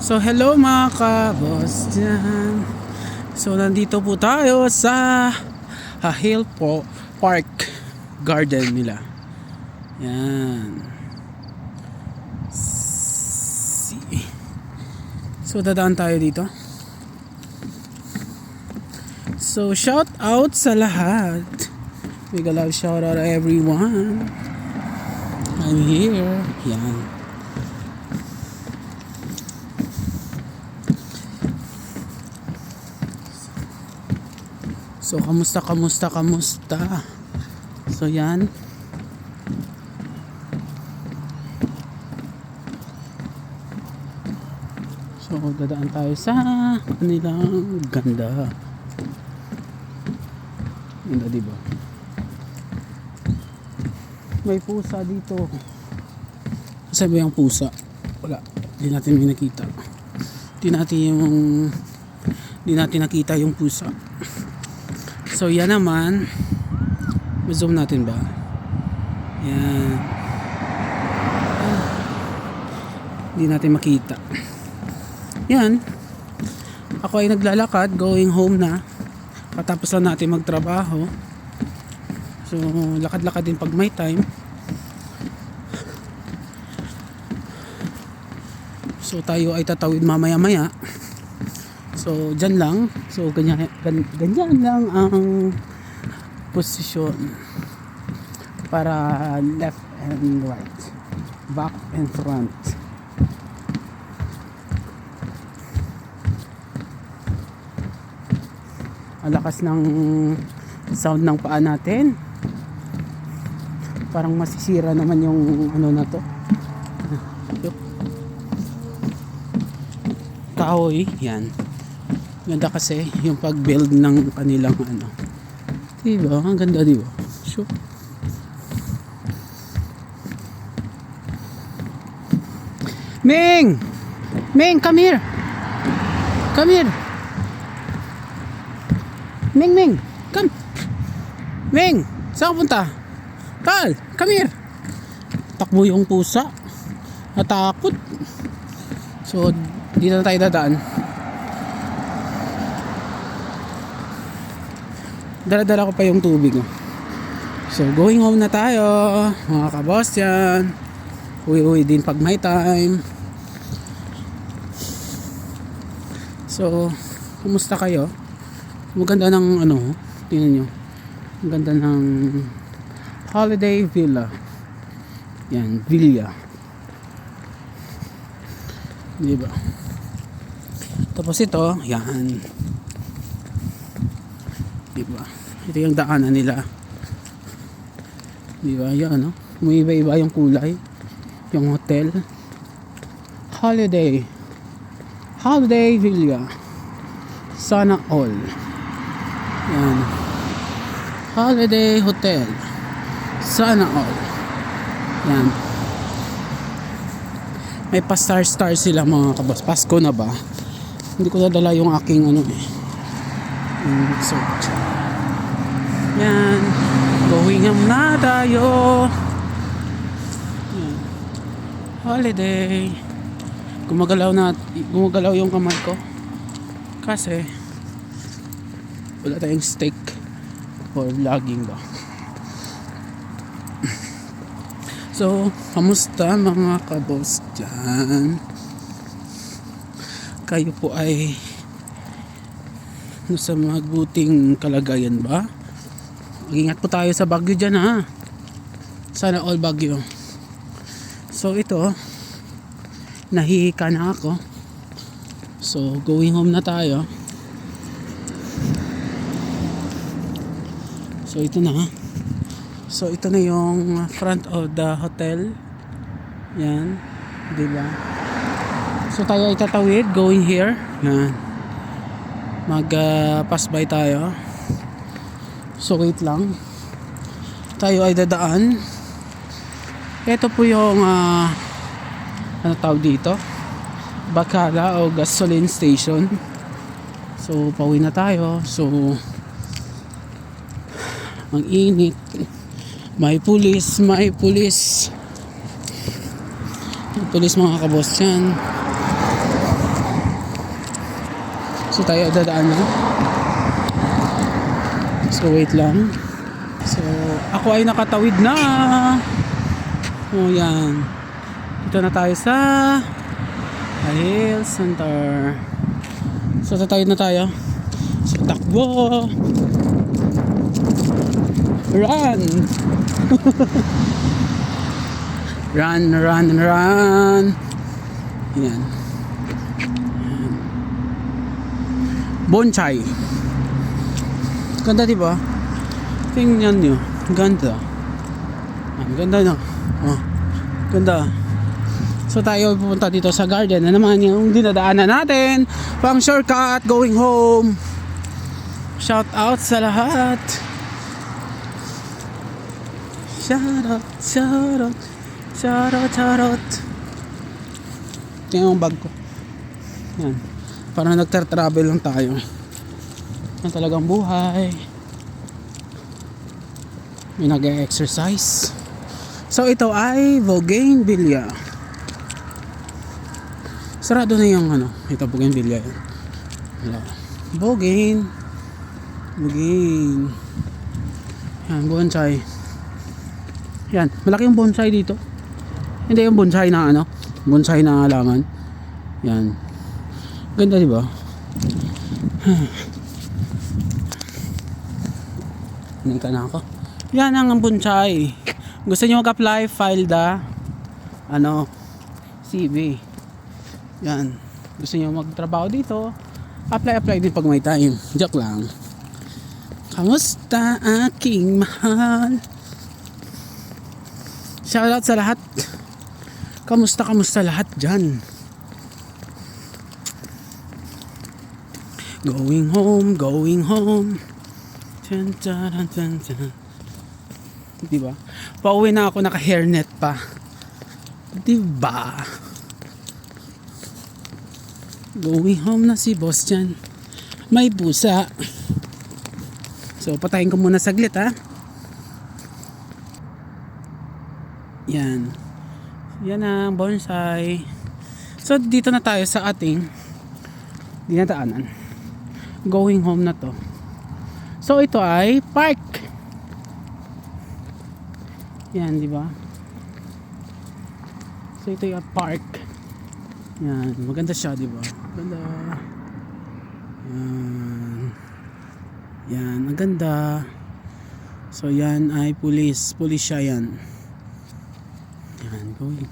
So hello mga kabos. So nandito po tayo sa ha, Hill po Park Garden nila. Yan. See. So dadaan tayo dito. So shout out sa lahat. Big love shout out everyone. I'm here. Yan. So, kamusta, kamusta, kamusta? So, yan. So, dadaan tayo sa kanilang ganda. Ganda, di ba? May pusa dito. Sabi ang pusa. Wala. Hindi natin may nakita. Hindi natin yung... Hindi natin nakita yung pusa. So yan naman. Zoom natin ba? Yan. Ah. Hindi natin makita. Yan. Ako ay naglalakad, going home na. Katapos lang natin magtrabaho. So, lakad-lakad din pag may time. So, tayo ay tatawid mamaya-maya. So, dyan lang. So, ganyan, gan, ganyan lang ang posisyon para left and right. Back and front. Ang lakas ng sound ng paa natin. Parang masisira naman yung ano na to. Kahoy, yan. Ganda kasi yung pag-build ng kanilang ano. Diba? Ang ganda diba? Sure. Ming! Ming, come here! Come here! Ming, Ming! Come! Ming! Saan punta? Tal! Come here! Takbo yung pusa. Natakot. So, dito na tayo dadaan. Dala-dala ko pa yung tubig. Oh. So, going home na tayo. Mga kabos yan. Uwi-uwi din pag may time. So, kumusta kayo? Maganda ng ano, tingnan nyo. Ang ganda ng Holiday Villa. Yan, Villa. Diba? Tapos ito, yan. Diba? Ito yung daanan nila. Diba? Yan, no? May iba-iba yung kulay. Yung hotel. Holiday. Holiday Villa. Sana all. Yan. Holiday Hotel. Sana all. Yan. May pa star star sila mga kabas. Pasko na ba? Hindi ko nadala yung aking ano eh. Yung search. Yan. Going home na tayo. Yan. Holiday. Gumagalaw na gumagalaw yung kamay ko. Kasi wala tayong steak for vlogging ba. So, kamusta mga kabos dyan? Kayo po ay nasa magbuting kalagayan ba? Mag-ingat po tayo sa bagyo dyan ha. Sana all bagyo. So ito, nahihika na ako. So going home na tayo. So ito na. So ito na yung front of the hotel. Yan. Di ba? So tayo ay tatawid going here. Yan. Mag uh, pass by tayo. So wait lang. Tayo ay dadaan. Ito po yung uh, ano tawag dito? Bacala o gasoline station. So pauwi na tayo. So ang init. May pulis, may pulis. May pulis mga kabos yan. So tayo dadaan na. So wait lang. So ako ay nakatawid na. Oh yan. Dito na tayo sa Hill Center. So tatawid na tayo. So takbo. Run! run, run, run! Yan. Bonsai. Ganda di ba? Tingnan nyo. Ganda. Ang ganda no. Oh. Ganda. So tayo pupunta dito sa garden na naman yung dinadaanan natin. Pang shortcut going home. Shout out sa lahat. Shout out, shout out, shout out, shout out. Tingnan bag ko. Yan. Parang nagtra-travel lang tayo. Yan talagang buhay. May nag-exercise. So ito ay Bougainvillea. Sarado na yung ano, ito Bougainvillea. yan. Wala. Bougain. Bougain. Yan, bonsai. Yan, malaki yung bonsai dito. Hindi yung bonsai na ano, bonsai na halaman. Yan. Ganda di ba? Hindi na ako. Yan ang bonsai. Gusto niyo mag-apply, file the ano, CV. Yan. Gusto niyo magtrabaho dito, apply, apply din pag may time. Joke lang. Kamusta aking mahal? Shoutout sa lahat. Kamusta, kamusta lahat dyan? Going home, going home. Dun, dun, dun, dun, dun. Diba? Pauwi na ako naka hairnet pa. Diba? Going home na si boss dyan. May busa. So, patayin ko muna saglit ha. Yan. Yan ang bonsai. So, dito na tayo sa ating dinataanan. Going home na to. So, ito ay park. Yan, di ba? So, ito yung park. Yan, maganda siya, di ba? Ganda. Yan. Yan, ang ganda. So, yan ay police. Police siya yan. Yan, going.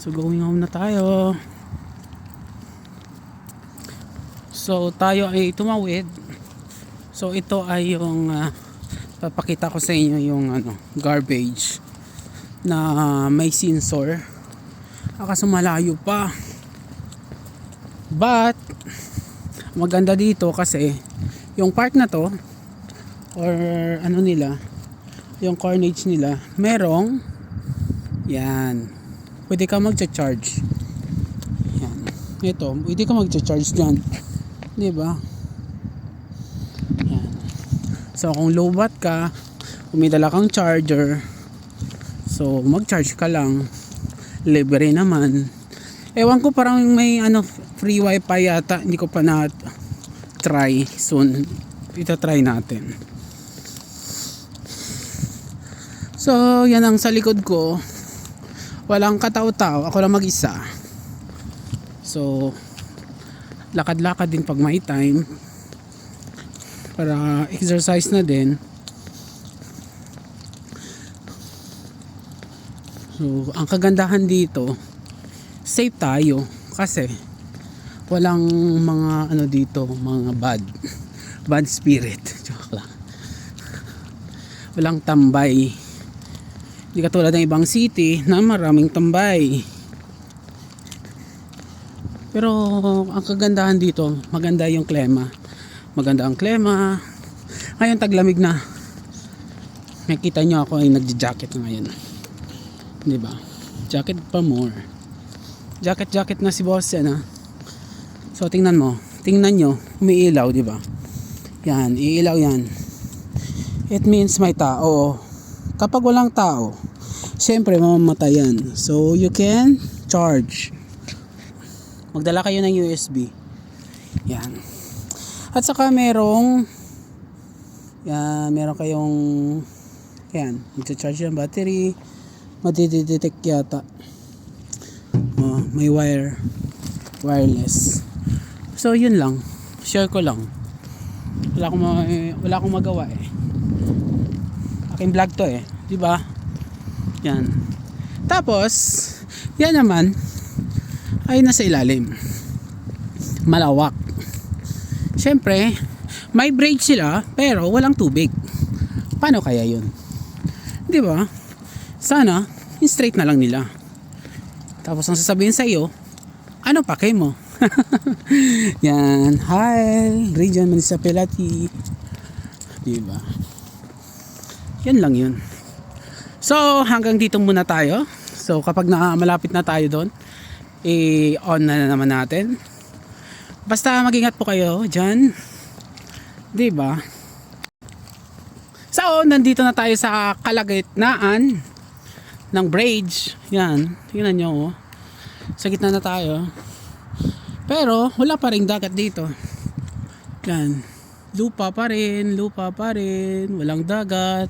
So, going home na tayo. So, tayo ay tumawid. So, ito ay yung ah, papakita ko sa inyo yung ano, garbage na may sensor. Akaso malayo pa. But, maganda dito kasi yung park na to or ano nila yung carnage nila merong yan pwede ka magcha-charge yan ito pwede ka magcha-charge dyan di ba so kung low watt ka kung may dala kang charger so mag-charge ka lang. Libre naman. Ewan ko parang may ano free wifi yata. Hindi ko pa na try soon. Ito try natin. So yan ang sa likod ko. Walang kataw-taw. Ako lang mag-isa. So lakad-lakad din pag may time. Para exercise na din. So ang kagandahan dito safe tayo kasi walang mga ano dito mga bad bad spirit. Joke lang. Walang tambay. Hindi katulad ng ibang city na maraming tambay pero ang kagandahan dito maganda yung klema maganda ang klema ngayon taglamig na nakita nyo ako ay nagja-jacket na ngayon di ba jacket pa more jacket jacket na si boss yan ha So tingnan mo, tingnan nyo, umiilaw, di ba? Yan, iilaw yan. It means may tao. Kapag walang tao, syempre mamamatay yan. So you can charge. Magdala kayo ng USB. Yan. At saka merong yan, meron kayong yan, magcha-charge yung battery. Matidetect yata. Oh, may wire wireless. So yun lang. Share ko lang. Wala akong wala akong magawa eh. Aking vlog to eh, 'di ba? Yan. Tapos, yan naman ay nasa ilalim. Malawak. Siyempre, may braid sila pero walang tubig. Paano kaya yun? 'Di ba? Sana, straight na lang nila. Tapos ang sasabihin sa iyo, ano pake mo? Yan. Hi, Region Municipality. Diba? Yan lang yun. So, hanggang dito muna tayo. So, kapag na malapit na tayo doon, i-on na, na naman natin. Basta mag-ingat po kayo dyan. Diba? So, nandito na tayo sa kalagitnaan ng bridge. Yan. Tingnan nyo. Oh. Sa gitna na tayo. Pero, wala pa rin dagat dito. Yan. Lupa pa rin. Lupa pa rin. Walang dagat.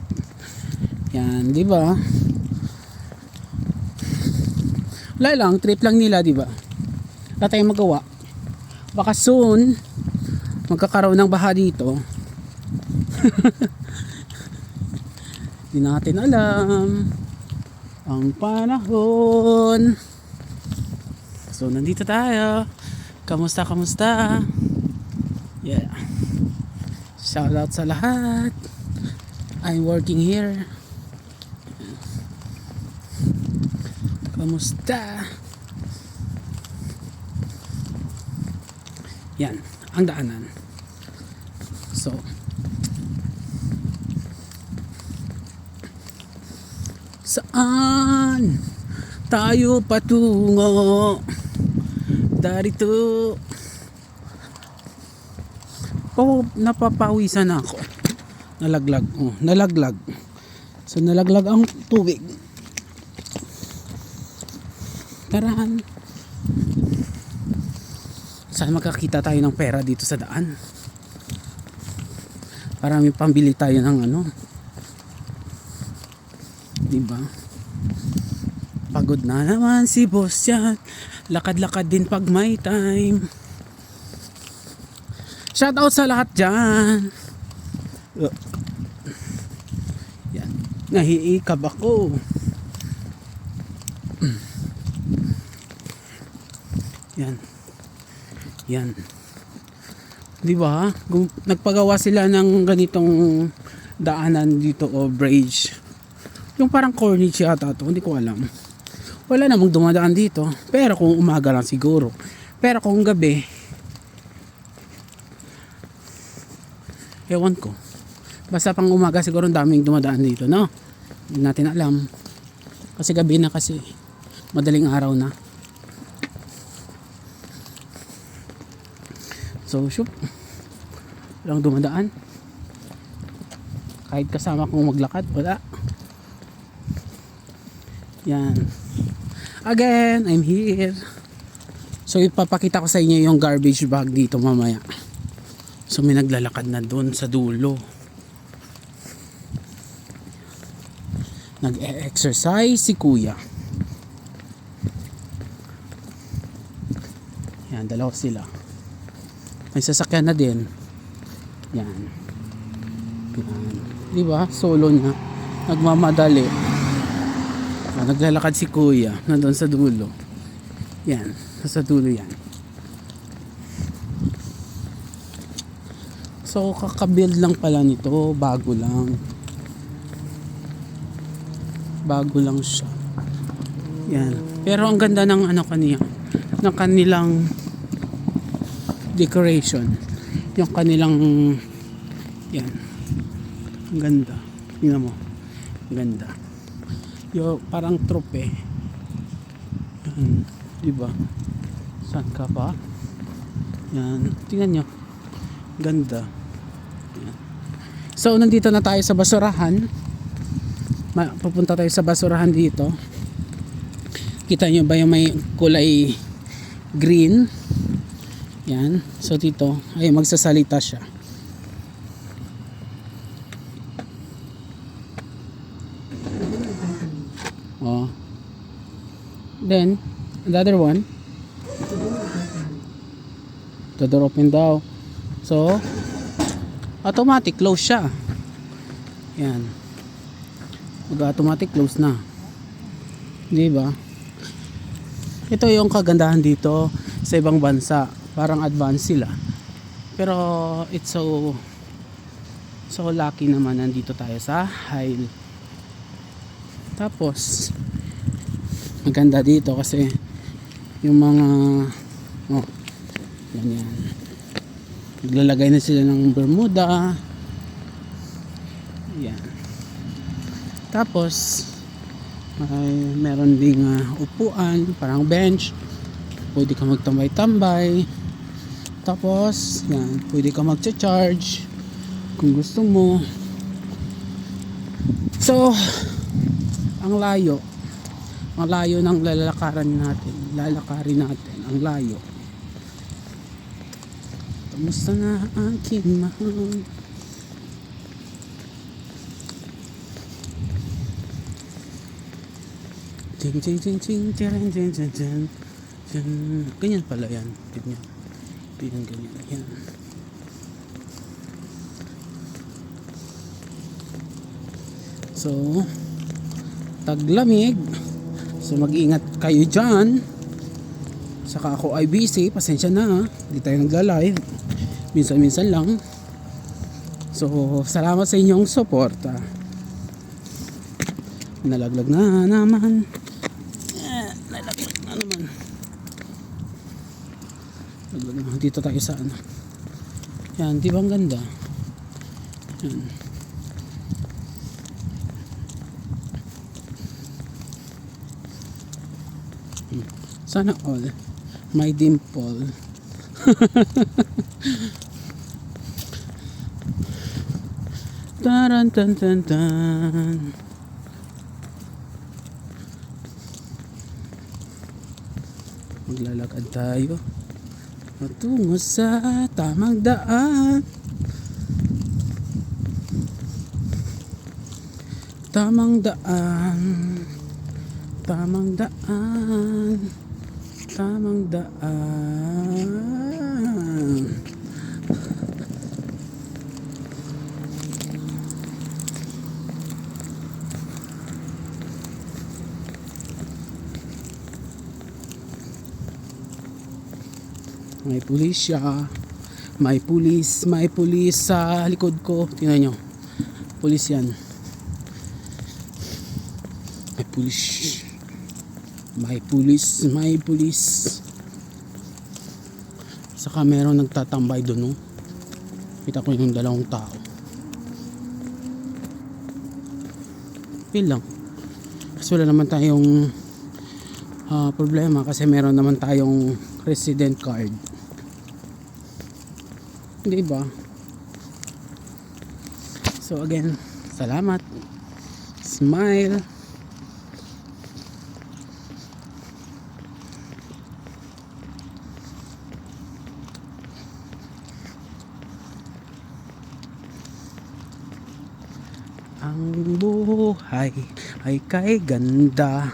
Yan. ba? Wala lang. Trip lang nila, di ba? Wala tayong magawa. Baka soon, magkakaroon ng baha dito. Hindi natin alam ang panahon. So, nandito tayo. Kamusta, kamusta? Yeah. Shout out sa lahat. I'm working here. Kamusta? Yan, ang daanan. So, saan tayo patungo? Darito. Oh, napapawisan ako. Nalaglag. Oh, nalaglag. So, nalaglag ang tubig. Tarahan. Saan makakita tayo ng pera dito sa daan? Para may pambili tayo ng ano. Diba? Pagod na naman si boss yan. Lakad-lakad din pag may time. Shout out sa lahat dyan. Yan. Nahiikab ako. Yan. Yan. 'Di ba? Nagpagawa sila ng ganitong daanan dito o bridge. Yung parang corniche yata to, hindi ko alam. Wala namang dumadaan dito. Pero kung umaga lang siguro. Pero kung gabi, ewan ko. Basta pang umaga siguro daming dumadaan dito, no? Hindi natin alam. Kasi gabi na kasi. Madaling araw na. So, shoot. Walang dumadaan. Kahit kasama kong maglakad, wala. Yan. Again, I'm here. So, ipapakita ko sa inyo yung garbage bag dito mamaya. So, may naglalakad na doon sa dulo. Nag-e-exercise si kuya. Yan, dalawa sila. May sasakyan na din. Yan. Yan. Di ba? Solo na. Nagmamadali. Ah, naglalakad si kuya. Nandun sa dulo. Yan. Sa dulo yan. So, kakabuild lang pala nito. Bago lang. Bago lang siya. Yan. Pero ang ganda ng ano kaniya. Ng kanilang decoration. Yung kanilang yan. Ang ganda. Tingnan mo. Ang ganda. Yung parang trope. Yan. Diba? Saan ka pa? Yan. Tingnan nyo. Ganda. Yan. So, nandito na tayo sa basurahan. Ma- Pupunta tayo sa basurahan dito. Kita nyo ba yung may kulay green? Yan. So dito, ay magsasalita siya. Oh. Then, the other one. The door open daw. So, automatic close siya. Yan. Mag-automatic close na. Di ba? Ito yung kagandahan dito sa ibang bansa. Parang advanced sila. Pero it's so so lucky naman nandito tayo sa Hyle. Tapos maganda dito kasi yung mga oh ganyan. Naglalagay na sila ng Bermuda. Yan. Tapos ay meron ding ah, upuan, parang bench. Pwede ka magtambay-tambay. Tapos, yan, pwede ka magcha-charge kung gusto mo. So, ang layo. Ang layo ng lalakaran natin. Lalakarin natin. Ang layo. Kamusta na aking mahal? Ting ting ting ting ting ting ting ting Ganyan pala yan. Ganyan. Ganyan, ganyan. Yan. So, taglamig. So, mag-ingat kayo dyan. Saka ako ay busy. Pasensya na. Hindi tayo nagla-live. Minsan-minsan lang. So, salamat sa inyong suporta. Nalaglag na naman. Eh, nalaglag na naman. Nalaglag na. Dito tayo sa ano. Yan, di ba ang ganda? Yan. Sana all. My dimple. Taran tan tan tan. Maglalakad tayo patungo sa tamang daan. Tamang daan. Tamang daan. Tamang daan. May pulis siya. May pulis, may pulis sa likod ko. Tingnan nyo. Pulis yan. May pulis. May pulis, may pulis. Saka meron nagtatambay doon, no? Kita ko yung dalawang tao. Yun lang. Kasi wala naman tayong ah, problema kasi meron naman tayong resident card. Di ba? So again, salamat. Smile. Ang buhay ay kay ganda.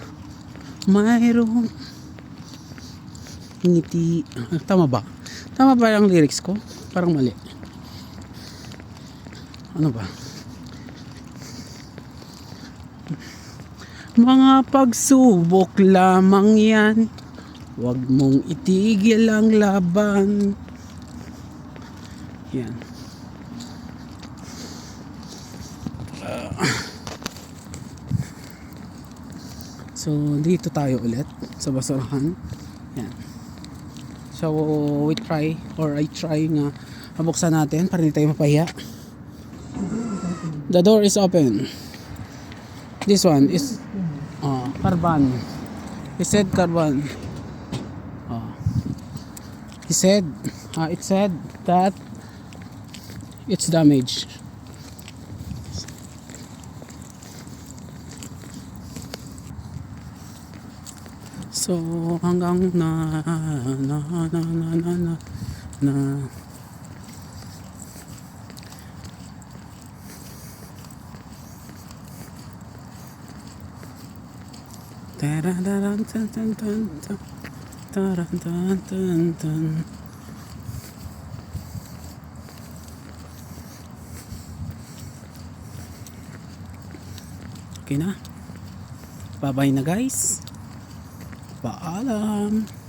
Mayroong ngiti. Ah, Tama ba? Tama ba ang lyrics ko? Parang mali. Ano ba? Mga pagsubok lamang yan. Huwag mong itigil ang laban. Yan. So, dito tayo ulit sa basurahan. Yan. So, we try or I try nga mabuksan natin para hindi tayo mapahiya. The door is open. This one is uh, carbon. He said carbon. Uh, he said, uh, it said that it's damaged. So hanggang na na na na na na na Tarararan, tan, tan, tan, tan. Taran, tan, tan, tan. Okay na. Bye-bye na guys. Paalam.